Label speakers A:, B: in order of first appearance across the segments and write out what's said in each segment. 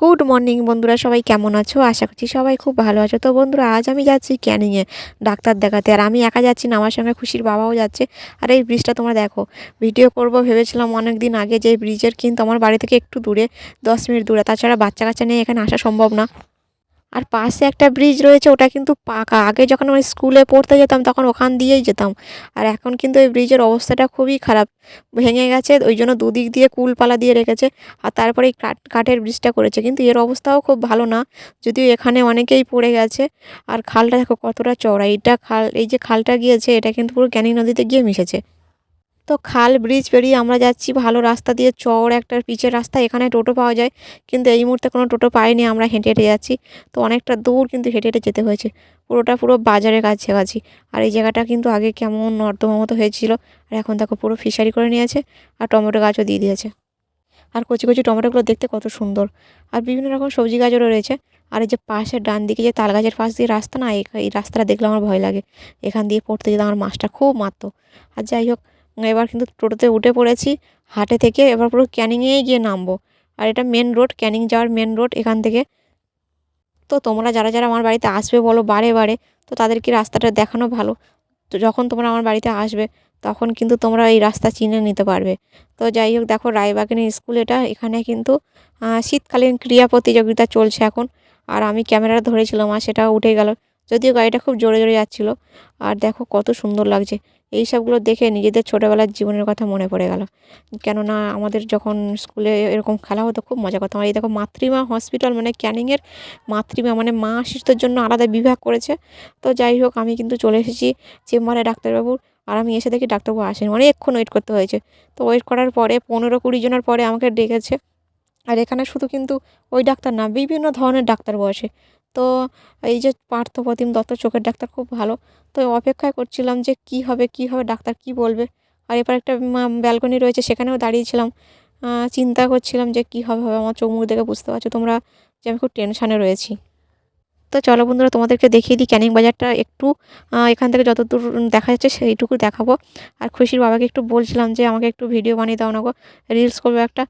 A: Good morning বন্ধুরা, সবাই কেমন আছো? আশা করছি সবাই খুব ভালো আছো। তো বন্ধুরা, আজ আমি যাচ্ছি ক্যানিংয়ে ডাক্তার দেখাতে, আর আমি একা যাচ্ছি না, আমার সঙ্গে খুশির বাবাও যাচ্ছে। আর এই ব্রিজটা তোমরা দেখো ভিডিও করব ভেবেছিলাম অনেক দিন আগে যে ব্রিজের কিন্তু আমার বাড়ি থেকে একটু দূরে, দশ মিনিট দূরে, তাছাড়া বাচ্চা কাচ্চা নিয়ে এখানে আসা সম্ভব না। আর পাশে একটা ব্রিজ রয়েছে, ওটা কিন্তু পাকা। আগে যখন আমি স্কুলে পড়তে যেতাম, তখন ওখান দিয়েই যেতাম। আর এখন কিন্তু এই ব্রিজের অবস্থাটা খুবই খারাপ। ভেঙে গেছে, ওই জন্য দুদিক দিয়ে কুলপালা দিয়ে রেখেছে। আর তারপরে এই কাঠ কাঠের ব্রিজটা করেছে। কিন্তু এর অবস্থাও খুব ভালো না। যদিও এখানে অনেকেই পড়ে গেছে। আর খালটা দেখো কতটা চওড়া। এইটা খাল এই যে খালটা গিয়েছে, এটা কিন্তু পুরো ক্যানিং নদীতে গিয়ে মিশেছে। তো খাল ব্রিজ পেরিয়ে আমরা যাচ্ছি ভালো রাস্তা দিয়ে। চওড়া একটা পিচের রাস্তা, এখানে টোটো পাওয়া যায়। কিন্তু এই মুহূর্তে কোনো টোটো পাইনি, আমরা হেঁটে হেঁটে যাচ্ছি। তো অনেকটা দূর কিন্তু হেঁটে হেঁটে যেতে হয়েছে। পুরোটা পুরো বাজারের কাছাকাছি। আর এই জায়গাটা কিন্তু আগে কেমন নর্দমা মতো হয়েছিল। আর এখন দেখো পুরো ফিশারি করে নিয়েছে আর টমেটো গাছও দিয়ে দিয়েছে। আর কচি কচি টমেটোগুলো দেখতে কত সুন্দর। আর বিভিন্ন রকম সবজি গাছও রয়েছে। আর এই যে পাশের ডান দিকে যে তাল গাছের পাশ দিয়ে রাস্তা না এই রাস্তাটা দেখলে আমার ভয় লাগে। এখান দিয়ে পড়তে যেতে আমার মাছটা খুব মারতো। আর যাই হোক এবার কিন্তু টোটোতে উঠে পড়েছি, হাটে থেকে এবার পুরো ক্যানিংয়েই গিয়ে নামবো। আর এটা মেন রোড ক্যানিং যাওয়ার মেন রোড এখান থেকে। তো তোমরা যারা যারা আমার বাড়িতে আসবে বলো বারে বারে, তো তাদেরকে রাস্তাটা দেখানো ভালো। তো যখন তোমরা আমার বাড়িতে আসবে, তখন কিন্তু তোমরা এই রাস্তা চিনে নিতে পারবে। তো যাই হোক, দেখো রায়বাগানী স্কুল এটা, এখানে কিন্তু শীতকালীন ক্রীড়া প্রতিযোগিতা চলছে এখন। আর আমি ক্যামেরা ধরেছিলাম আর সেটা উঠে গেল। যদিও গাড়িটা খুব জোরে জোরে যাচ্ছিল। আর দেখো কত সুন্দর লাগছে। এই সবগুলো দেখে নিজেদের ছোটোবেলার জীবনের কথা মনে পড়ে গেল। কেননা আমাদের যখন স্কুলে এরকম খেলা হতো, খুব মজা করতাম। আর এই দেখো মাতৃমা হসপিটাল মানে ক্যানিংয়ের মাতৃমা মানে মা শিশুদের জন্য আলাদা বিভাগ করেছে। তো যাই হোক, আমি কিন্তু চলে এসেছি চেম্বারে ডাক্তারবাবুর। আর আমি এসে দেখি ডাক্তারবাবু আসেন। অনেকক্ষণ ওয়েট করতে হয়েছে। তো ওয়েট করার পরে, পনেরো কুড়ি জনের পরে আমাকে ডেকেছে। আর এখানে শুধু কিন্তু ওই ডাক্তার না, বিভিন্ন ধরনের ডাক্তার বসে তো এই যে পার্থপ্রতিম দত্ত চোখের ডাক্তার খুব ভালো। তো অপেক্ষায় করছিলাম যে কি হবে কি হবে, ডাক্তার কি বলবে? আর এবার একটা ব্যালকনি রয়েছে, সেখানেও দাঁড়িয়েছিলাম। চিন্তা করছিলাম যে কি হবে হবে, আমার চোখ মুখ দেখে বুঝতে পারছ তোমরা যে আমি খুব টেনশানে রয়েছি। তো চলো বন্ধুরা, তোমাদেরকে দেখিয়ে দিই ক্যানিং বাজারটা একটু এখান থেকে যতদূর দেখা যাচ্ছে সেইটুকু দেখাবো। আর খুশির বাবাকে একটু বলছিলাম যে আমাকে একটু ভিডিও বানিয়ে দাও না গো, রিলস করব একটা।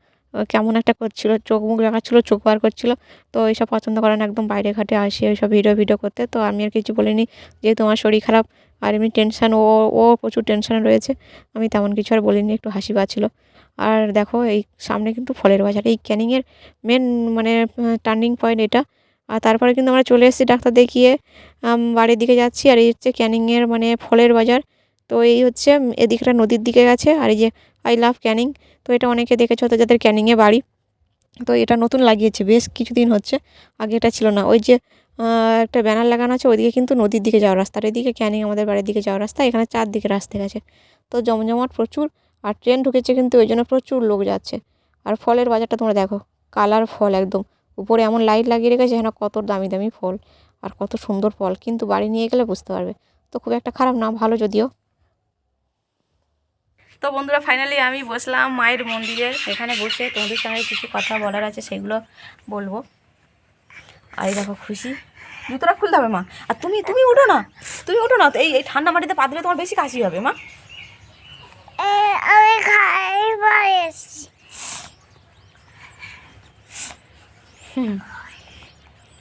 A: কেমন একটা করছিল, চোখ মুখ দেখাচ্ছিলো, চোখ বার করছিল। তো এইসব পছন্দ করে না, একদম বাইরে ঘাটে আসে ওইসব ভিডিও ভিডিও করতে। তো আমি আর কিছু বলিনি, যেহেতু আমার শরীর খারাপ আর এমনি টেনশান ও ও প্রচুর টেনশানে রয়েছে, আমি তেমন কিছু আর বলিনি, একটু হাসি পাচ্ছিলো। আর দেখো, এই সামনে কিন্তু ফলের বাজার, এই ক্যানিংয়ের মেন মানে টার্নিং পয়েন্ট এটা। আর তারপরে কিন্তু আমরা চলে এসেছি ডাক্তার দেখিয়ে বাড়ির দিকে যাচ্ছি। আর এই হচ্ছে ক্যানিংয়ের মানে ফলের বাজার। তো এই হচ্ছে, এদিকটা নদীর দিকে গেছে। আর এই যে আই লাভ ক্যানিং তো এটা অনেকে দেখেছ তো যাদের ক্যানিংয়ে বাড়ি। তো এটা নতুন লাগিয়েছে, বেশ কিছুদিন হচ্ছে। আগে এটা ছিল না। ওই যে একটা ব্যানার লাগানো আছে, ওইদিকে কিন্তু নদীর দিকে যাওয়ার রাস্তা। আর এদিকে ক্যানিং আমাদের বাড়ির দিকে যাওয়ার রাস্তা, এখানে চারদিকে রাস্তা গেছে। তো জমজমাট প্রচুর, আর ট্রেন ঢুকেছে কিন্তু ওই জন্য প্রচুর লোক যাচ্ছে। আর ফলের বাজারটা তোমরা দেখো, কালার ফল একদম। উপরে এমন লাইট লাগিয়ে রেখেছে এখানে কত দামি দামি ফল। আর কত সুন্দর ফল, কিন্তু বাড়ি নিয়ে গেলে বুঝতে পারবে। তো খুব একটা খারাপ না, ভালো যদিও।
B: তো বন্ধুরা ফাইনালি আমি বসলাম মায়ের মন্দিরে। এখানে বসে তোমাদের সঙ্গে কিছু কথা বলার আছে সেগুলো বলব। আর দেখো খুশি। জুতোটা খুলতে হবে মা। আর তুমি তুমি উঠো না। তুমি উঠো না। তো এই এই ঠান্ডা মাটিতে পা দিলে তোমার বেশি কাশি হবে মা।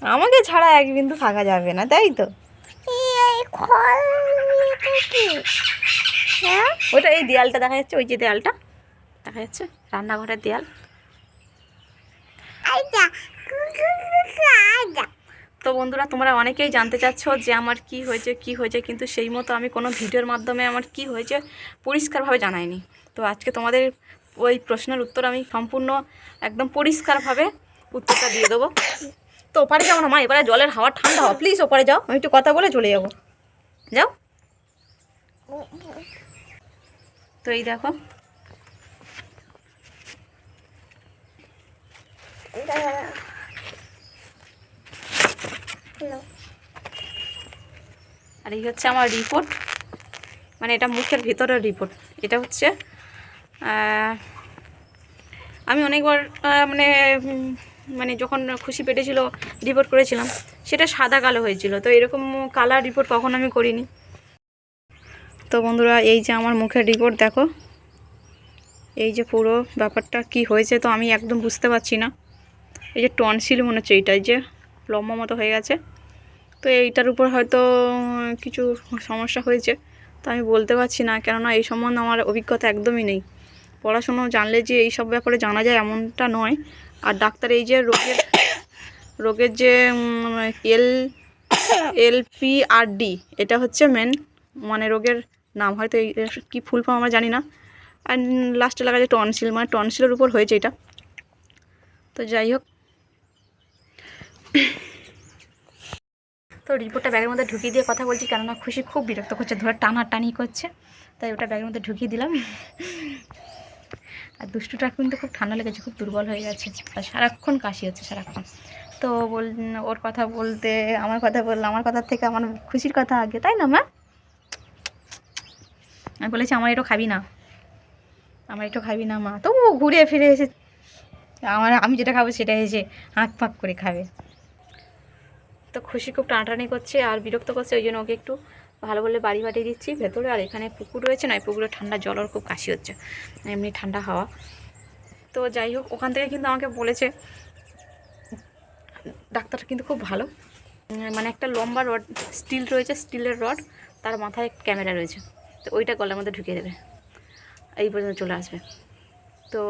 B: আমাকে ছাড়া এক বিন্দু থাকা যাবে না তাই তো?
C: এই খল
B: ওটা এই দেয়ালটা দেখা যাচ্ছে ওই যে দেয়ালটা দেখা যাচ্ছে রান্নাঘরের দেয়াল। তো বন্ধুরা তোমরা অনেকেই জানতে চাচ্ছ যে আমার কি হয়েছে কি হয়েছে কিন্তু সেই মতো আমি কোনো ভিডিওর মাধ্যমে আমার কি হয়েছে পরিষ্কারভাবে জানাইনি। তো আজকে তোমাদের ওই প্রশ্নের উত্তর আমি সম্পূর্ণ একদম পরিষ্কারভাবে উত্তরটা দিয়ে দেবো। তো ওপারে যাও না মা এবারে জলের হাওয়া ঠান্ডা হওয়া প্লিজ ওপারে যাও আমি একটু কথা বলে চলে যাব। যাও। তো এই দেখো। আর এই হচ্ছে আমার রিপোর্ট মানে এটা মুখের ভিতরের রিপোর্ট এটা হচ্ছে আমি অনেকবার মানে মানে যখন খুশি পেটেছিল রিপোর্ট করেছিলাম সেটা সাদা কালো হয়েছিল। তো এরকম কালার রিপোর্ট কখনো আমি করিনি। তো বন্ধুরা, এই যে আমার মুখের রিপোর্ট দেখো। এই যে পুরো ব্যাপারটা কি হয়েছে তো আমি একদম বুঝতে পারছি না। এই যে টনসিল মনে হচ্ছে এইটাই যে, লম্বা মতো হয়ে গেছে। তো এইটার উপর হয়তো কিছু সমস্যা হয়েছে। তো আমি বলতে পারছি না, কেননা এই সম্বন্ধে আমার অভিজ্ঞতা একদমই নেই। পড়াশুনো জানলে যে এই সব ব্যাপারে জানা যায় এমনটা নয়। আর ডাক্তার এই যে রোগের রোগের যে এল এল পি আর ডি এটা হচ্ছে মেন মানে রোগের নাম হয়তো এই কি ফুল ফর্ম আমরা জানি না। আর লাস্টে লাগা যে টনসিল মানে টনসিলের উপর হয়েছে এটা। তো যাই হোক। তো রিপোর্টটা ব্যাগের মধ্যে ঢুকিয়ে দিয়ে কথা বলছি, কেননা খুশি খুব বিরক্ত করছে, ধরে টানা টানি করছে। তাই ওটা ব্যাগের মধ্যে ঢুকিয়ে দিলাম। আর দুষ্টুটা কিন্তু খুব ঠান্ডা লেগেছে, খুব দুর্বল হয়ে গেছে। আর সারাক্ষণ কাশি হচ্ছে, সারাক্ষণ। তো বল, ওর কথা বলতে, আমার কথা বলল আমার কথা থেকে আমার খুশির কথা আগে, তাই না, মা? আমি বলেছি, আমার এটা খাবি না। আমার এটা খাবি না, মা। তবু ঘুরে ফিরে এসে, আমার, আমি যেটা খাব সেটা এসে হাঁক ফাঁক করে খাবে। তো খুশি খুব টানাটানি করছে আর বিরক্ত করছে, ওই জন্য ওকে একটু ভালো বলে বাড়ি বাড়িয়ে দিচ্ছি ভেতরে। আর এখানে পুকুর রয়েছে না, এই পুকুরে ঠান্ডা জল ওর খুব কাশি হচ্ছে, এমনি ঠান্ডা হাওয়া। তো যাই হোক, ওখান থেকে কিন্তু আমাকে বলেছে, ডাক্তারটা কিন্তু খুব ভালো। মানে একটা লম্বা রড, স্টিল রয়েছে, স্টিলের রড, তার মাথায় ক্যামেরা রয়েছে। তো ওইটা গলার মধ্যে ঢুকিয়ে দেবে। এই পর্যন্ত চলে আসবে। তো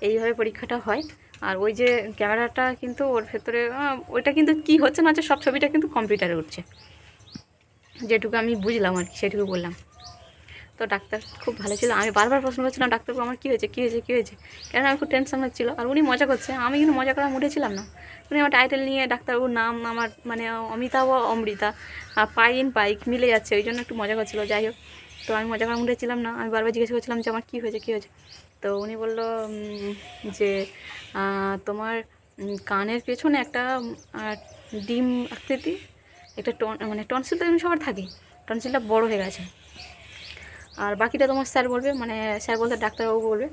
B: এইভাবে পরীক্ষাটা হয়। আর ওই যে ক্যামেরাটা কিন্তু ওর ভেতরে ওইটা কিন্তু কি হচ্ছে না হচ্ছে সব ছবিটা কিন্তু কম্পিউটারে উঠছে। যেটুকু আমি বুঝলাম আর কি, সেটুকু বললাম। তো ডাক্তার খুব ভালো ছিল। আমি বারবার প্রশ্ন করছিলাম, ডাক্তারবাবু, আমার কী হয়েছে? কী হয়েছে? কী হয়েছে? কেন আমি খুব টেনশন হচ্ছিল আর উনি মজা করছে। আমি কিন্তু মজা মুডে ছিলাম না। উনি আমার টাইটেল নিয়ে ডাক্তারবাবুর নাম, আমার মানে অমিতাভ অমৃতা আর পাইন পাইক মিলে যাচ্ছে। ওই জন্য একটু মজা করছিল। যাই হোক, তো আমি মজা মুডে ছিলাম না। আমি বারবার জিজ্ঞেস করছিলাম যে, আমার কী হয়েছে? কী হয়েছে? তো উনি বলল যে তোমার কানের পেছনে একটা ডিম আকৃতি, একটা টন মানে টনসিল তো এমনি সবার থাকে। টনসিলটা বড় হয়ে গেছে। আর বাকিটা তোমার স্যার বলবে মানে স্যার বলতে ডাক্তারবাবু বলবে।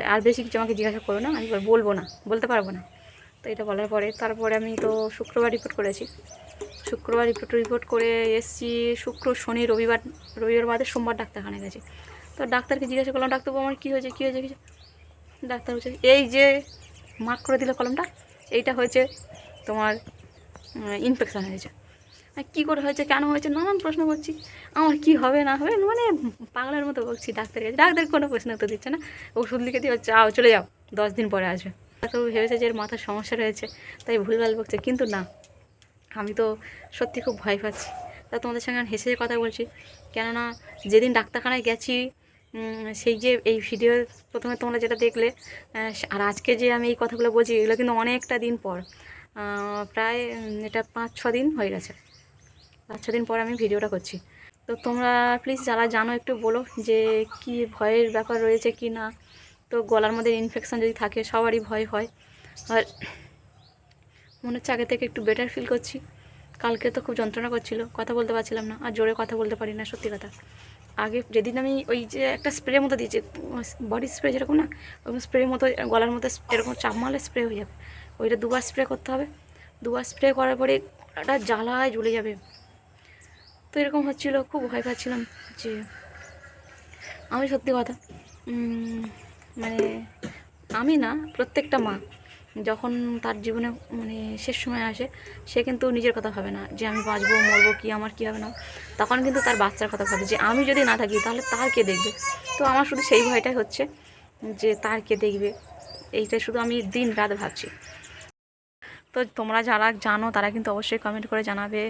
B: আর- বেশি কিছু আমাকে জিজ্ঞাসা করো না, আমি বল- বলব না, বলতে পারব না। তো এটা বলার পরে, তারপরে আমি তো শুক্রবার রিপোর্ট করেছি। শুক্রবার রিপোর্ট রিপোর্ট করে এসছি, শুক্র, শনি, রবিবার রবিবার বাদে সোমবার ডাক্তারখানায় গেছি। তো ডাক্তারকে জিজ্ঞাসা করলাম, ডাক্তারবাবু, আমার কী হয়েছে কী হয়েছে কিছু ডাক্তার হচ্ছে এই যে মার্ক করে দিল কলমটা, এইটা হয়েছে তোমার ইনফেকশান হয়েছে। কী করে হয়েছে, কেন হয়েছে, নানান প্রশ্ন করছি। আমার কি হবে, না হবে মানে পাগলের মতো বলছি ডাক্তার কাছে। ডাক্তার কোনো প্রশ্ন তো দিচ্ছে না। ওষুধ লিখে দিয়ে যাও, চলে যাও। দশ দিন পরে আসবে। তো ভেবেছে যে এর মাথার সমস্যা রয়েছে, তাই ভুলভাল বকছে। কিন্তু না, আমি তো সত্যি খুব ভয় পাচ্ছি। তা তোমাদের সঙ্গে হেসে কথা বলছি। কেননা, যেদিন ডাক্তারখানায় গেছি সেই যে এই ভিডিও প্রথমে তোমরা যেটা দেখলে আর আজকে যে আমি এই কথাগুলো বলছি, এগুলো কিন্তু অনেকটা দিন পর। প্রায় এটা পাঁচ, ছ দিন হয়ে গেছে। পাঁচ ছ দিন পর আমি ভিডিওটা করছি। তো তোমরা প্লিজ যারা জানো একটু বলো যে কি ভয়ের ব্যাপার রয়েছে কি না। তো গলার মধ্যে ইনফেকশান যদি থাকে, সবারই ভয় হয়। আর মনে হচ্ছে আগে থেকে একটু বেটার ফিল করছি। কালকে তো খুব যন্ত্রণা করছিল, কথা বলতে পারছিলাম না। আর জোরে কথা বলতে পারি না, সত্যি কথা। আগে যেদিন আমি ওই যে একটা স্প্রে মতো দিয়েছি বডি স্প্রে যেরকম না, ওরকম স্প্রে মতো, গলার মতো এরকম চাপ মারলে স্প্রে হয়ে যাবে। ওইটা দুবার স্প্রে করতে হবে। দুবার স্প্রে করার পরে একটা জ্বালায় জ্বলে যাবে। তো এরকম হচ্ছিল, খুব ভয় পাচ্ছিলাম যে আমি সত্যি কথা মানে আমি না, প্রত্যেকটা মা যখন তার জীবনে মানে শেষ সময় আসে, সে কিন্তু নিজের কথা ভাবে না যে আমি বাঁচবো, মরবো কি, আমার কী হবে না। তখন কিন্তু তার বাচ্চার কথা ভাবে যে আমি যদি না থাকি তাহলে তার কে দেখবে? তো আমার শুধু সেই ভয়টাই হচ্ছে যে তার কে দেখবে? এইটাই শুধু আমি দিন রাত ভাবছি। তো তোমরা যারা জানো, তারা কিন্তু অবশ্যই কমেন্ট করে জানাবে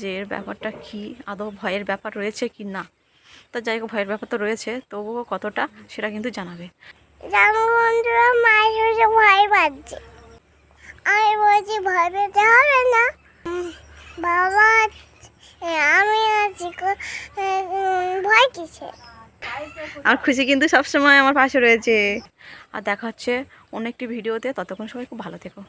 B: যে এর ব্যাপারটা কি, আদৌ ভয়ের ব্যাপার রয়েছে কি না। তো যাই হোক, ভয়ের ব্যাপার তো রয়েছে, তবুও কতটা সেটা কিন্তু জানাবে।
C: মায়ের ভয় না। বাবা আমি ভয় কিসে
B: আর খুশি কিন্তু সবসময় আমার পাশে রয়েছে। আর দেখা হচ্ছে অন্য একটি ভিডিওতে, ততক্ষণ সবাই খুব ভালো থেকো।